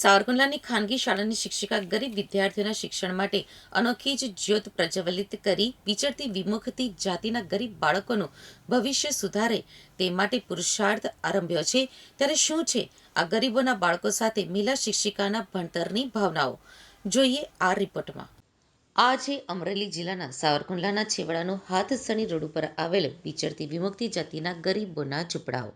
સાવરકુંડલાની ખાનગી શાળાની શિક્ષિકા ગરીબ વિદ્યાર્થીઓના શિક્ષણ માટે અનોખી જ જ્યોત પ્રજ્વલિત કરી વિચરતી વિમુખતી જાતિના ગરીબ બાળકોનું ભવિષ્ય સુધારે તે માટે પુરુષાર્થ આરંભ્યો છે. ત્યારે શું છે? આ ગરીબોના બાળકો સાથે મહિલા શિક્ષિકાના ભણતરની ભાવનાઓ. જોઈએ આ રિપોર્ટમાં. આ છે અમરેલી જિલ્લાના સાવરકુંડલાના છેવાડાનો હાથસણી રોડ ઉપર આવેલ વિચરતી વિમુક્તિ જાતિના ગરીબોના ઝૂંપડાઓ.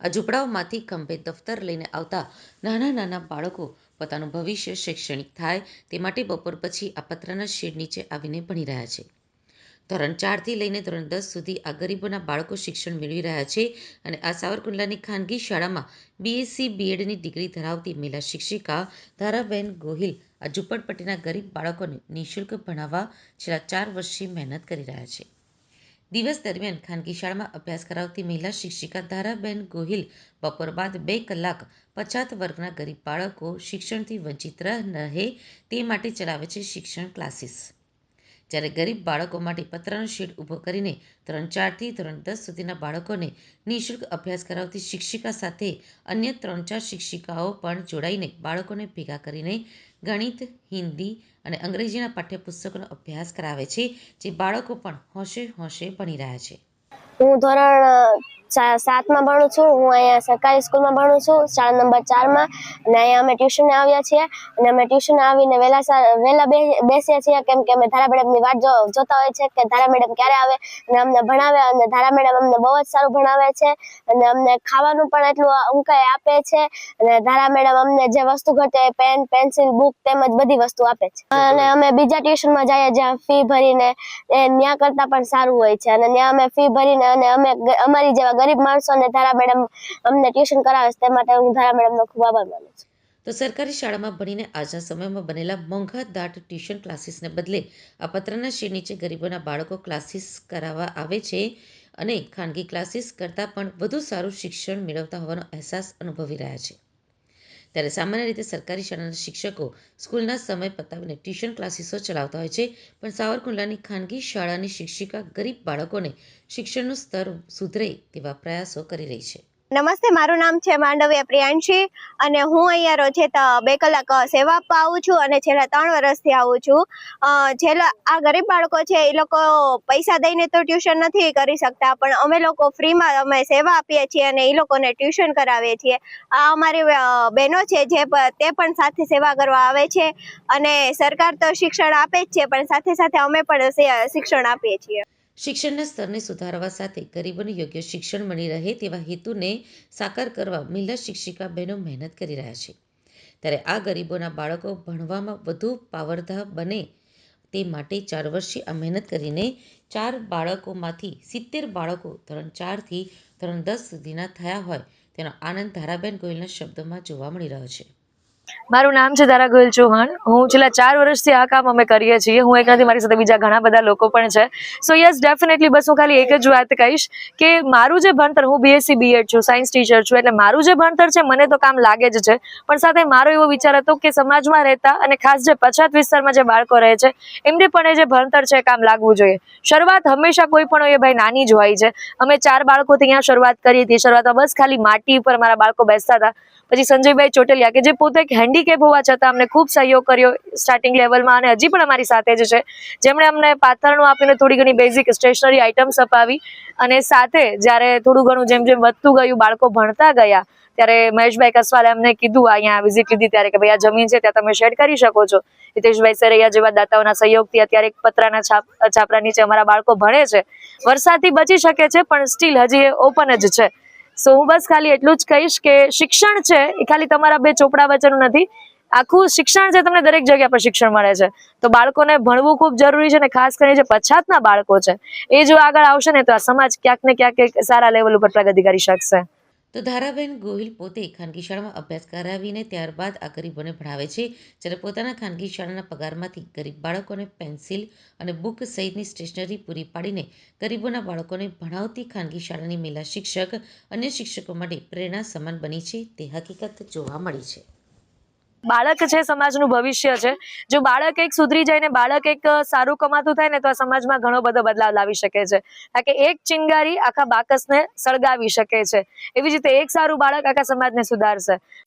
આ ઝૂંપડાઓમાંથી ખંભે દફતર લઈને આવતા નાના નાના બાળકો પોતાનું ભવિષ્ય શૈક્ષણિક થાય તે માટે બપોર પછી આ પતરાના શેડ નીચે આવીને ભણી રહ્યા છે. ધોરણ ચારથી લઈને ધોરણ દસ સુધી આ ગરીબોના બાળકો શિક્ષણ મેળવી રહ્યા છે અને આ સાવરકુંડલાની ખાનગી શાળામાં બીએસસી બીએડની ડિગ્રી ધરાવતી મહિલા શિક્ષિકા ધારાબેન ગોહિલ આ ઝુંપડપટ્ટીના ગરીબ બાળકોને નિઃશુલ્ક ભણાવવા છેલ્લા ચાર વર્ષથી મહેનત કરી રહ્યા છે. દિવસ દરમિયાન ખાનગી શાળામાં અભ્યાસ કરાવતી મહિલા શિક્ષિકા ધારાબેન ગોહિલ બપોર બાદ બે કલાક પછાત વર્ગના ગરીબ બાળકો શિક્ષણથી વંચિત રહે તે માટે ચલાવે છે શિક્ષણ ક્લાસીસ. જ્યારે ગરીબ બાળકો માટે પતરાનો શેડ ઊભો કરીને ધોરણ ચારથી ધોરણ દસ સુધીના બાળકોને નિઃશુલ્ક અભ્યાસ કરાવતી શિક્ષિકા સાથે અન્ય ત્રણ ચાર શિક્ષિકાઓ પણ જોડાઈને બાળકોને ભેગા કરીને ગણિત, હિન્દી અને અંગ્રેજીના પાઠ્યપુસ્તકોનો અભ્યાસ કરાવે છે, જે બાળકો પણ હોંશે હોંશે ભણી રહ્યા છે. હું ધોરણ સાતમાં ભણું છું. હું અહીંયા સરકારી સ્કૂલમાં ભણું છું, શાળા નંબર ચારમાં. અને અહીંયા અમે ટ્યુશને આવ્યા છીએ. અને અમે ટ્યુશન આવીને વહેલા વહેલા બેસીએ છીએ, કેમ કે અમે ધારા મેડમની વાટ જોતા હોય છે કે ધારા મેડમ ક્યારે આવે અને અમને ભણાવે અને ધારા મેડમ અમને બહુ જ સારું ભણાવે છે. અને અમને ખાવાનું પણ એટલું ઊંકાઈ આપે છે. અને ધારા મેડમ અમને જે વસ્તુ ઘટે પેન, પેન્સિલ, બુક તેમજ બધી વસ્તુ આપે છે. અને અમે બીજા ટ્યુશનમાં જઈએ જ્યાં ફી ભરીને, એ ન્યા કરતાં પણ સારું હોય છે. અને ત્યાં અમે ફી ભરીને અને અમે અમારી જેવા ગરીબ માણસોને ધારા મેડમ અમને ટ્યુશન કરાવે છે માટે હું ધારા મેડમનો ખૂબ આભાર માનું છું. તો સરકારી શાળામાં ભણીને આજના સમયમાં બનેલા મોંઘા દાટ ટ્યુશન ક્લાસીસને બદલે આ પત્રના શેડ નીચે ગરીબોના બાળકો ક્લાસીસ કરાવવા આવે છે અને ખાનગી ક્લાસીસ કરતાં પણ વધુ સારું શિક્ષણ મેળવતા હોવાનો અહેસાસ અનુભવી રહ્યા છે. ત્યારે સામાન્ય રીતે સરકારી શાળાના શિક્ષકો સ્કૂલના સમય પતાવીને ટ્યુશન ક્લાસીસો ચલાવતા હોય છે. પણ સાવરકુંડલાની ખાનગી શાળાની શિક્ષિકા ગરીબ બાળકોને શિક્ષણનું સ્તર સુધરે તેવા પ્રયાસો કરી રહી છે. નમસ્તે, મારું નામ છે માંડવ્યા પ્રિયાંશી અને હું અહીંયા રોજે બે કલાક સેવા આપવા આવું છું અને છેલ્લા ત્રણ વર્ષથી આવું છું. છેલ્લા આ ગરીબ બાળકો છે, એ લોકો પૈસા દઈને તો ટ્યુશન નથી કરી શકતા, પણ અમે લોકો ફ્રીમાં અમે સેવા આપીએ છીએ અને એ લોકોને ટ્યુશન કરાવીએ છીએ. આ અમારી બહેનો છે જે તે પણ સાથે સેવા કરવા આવે છે અને સરકાર તો શિક્ષણ આપે જ છે, પણ સાથે સાથે અમે પણ શિક્ષણ આપીએ છીએ. શિક્ષણના સ્તરને સુધારવા સાથે ગરીબોને યોગ્ય શિક્ષણ મળી રહે તેવા હેતુને સાકાર કરવા મહિલા શિક્ષિકા બહેનો મહેનત કરી રહ્યા છે. ત્યારે આ ગરીબોના બાળકો ભણવામાં વધુ પાવરધા બને તે માટે ચાર વર્ષે આ મહેનત કરીને ચાર બાળકોમાંથી સિત્તેર બાળકો ધોરણ ચારથી ધોરણ દસ સુધીના થયા હોય તેનો આનંદ ધારાબેન ગોયલના શબ્દોમાં જોવા મળી રહ્યો છે. મારું નામ છે દારા ગોયલ ચૌહાણ. હું છેલ્લા ચાર વર્ષથી આ કામ અમે કરીએ છીએ. હું એક નથી મારી સાથે બીજા ઘણા બધા લોકો પણ છે. સો યસ ડેફિનેટલી બસ હું ખાલી એક જ વાત કહીશ કે મારું જે ભણતર, હું બીએસસી બીએડ છું સાયન્સ ટીચર છું, એટલે મારું જે ભણતર છે, મને તો કામ લાગે જ છે. પણ સાથે મારો એવો વિચાર હતો કે સમાજમાં રહેતા અને ખાસ જે પછાત વિસ્તારમાં જે બાળકો રહે છે, એમને પણ એ જે ભણતર છે કામ લાગવું જોઈએ. શરૂઆત હંમેશા કોઈ પણ હોય ભાઈ નાની જ હોય છે. અમે ચાર બાળકોથી અહીંયા શરૂઆત કરી હતી. શરૂઆતમાં બસ ખાલી માટી ઉપર મારા બાળકો બેસતા હતા. પછી સંજયભાઈ ચોટલિયા કે જે પોતે એક હેન્ડીકેપ હોવા છતાં અમને ખૂબ સહયોગ કર્યો સ્ટાર્ટિંગ લેવલમાં અને હજી પણ અમારી સાથે જ છે. જેમણે અમને પાથરણું આપીને થોડી ઘણી બેઝિક સ્ટેશનરી આઇટમ્સ અપાવી અને સાથે જ્યારે થોડું ઘણું જેમ જેમ વધતું ગયું, બાળકો ભણતા ગયા, ત્યારે મહેશભાઈ કસવાલે અમને કીધું અહીંયા વિઝિટ લીધી ત્યારે કે ભાઈ આ જમીન છે, ત્યાં તમે શેડ કરી શકો છો. હિતેશભાઈ સરૈયા જેવા દાતાઓના સહયોગથી અત્યારે એક પતરાના છાપ, છાપરા નીચે અમારા બાળકો ભણે છે. વરસાદથી બચી શકે છે, પણ સ્ટીલ હજી એ ઓપન જ છે. સો હું બસ ખાલી એટલું જ કહીશ કે શિક્ષણ છે, એ ખાલી તમારા બે ચોપડા વચ્ચેનું નથી. આખું શિક્ષણ છે તમને દરેક જગ્યા પર શિક્ષણ મળે છે. તો બાળકોને ભણવું ખૂબ જરૂરી છે અને ખાસ કરીને જે પછાતના બાળકો છે, એ જો આગળ આવશે ને તો આ સમાજ ક્યાંક ને ક્યાંક સારા લેવલ ઉપર પ્રગતિ કરી શકશે. તો ધારાબેન ગોહિલ પોતે ખાનગી શાળામાં અભ્યાસ કરાવીને ત્યારબાદ આ ગરીબોને ભણાવે છે. જ્યારે પોતાના ખાનગી શાળાના પગારમાંથી ગરીબ બાળકોને પેન્સિલ અને બુક સહિતની સ્ટેશનરી પૂરી પાડીને ગરીબોના બાળકોને ભણાવતી ખાનગી શાળાની મહિલા શિક્ષક અન્ય શિક્ષકો માટે પ્રેરણા સમાન બની છે. તે હકીકત જોવા મળી છે. બાળક છે સમાજનું ભવિષ્ય છે. જો બાળક એક સુધરી જાય ને બાળક એક સારું કમાતું થાય ને તો આ સમાજમાં ઘણો બધો બદલાવ લાવી શકે છે. કારણ કે એક ચિંગારી આખા બાકસને સળગાવી શકે છે. એવી રીતે એક સારું બાળક આખા સમાજને સુધારશે.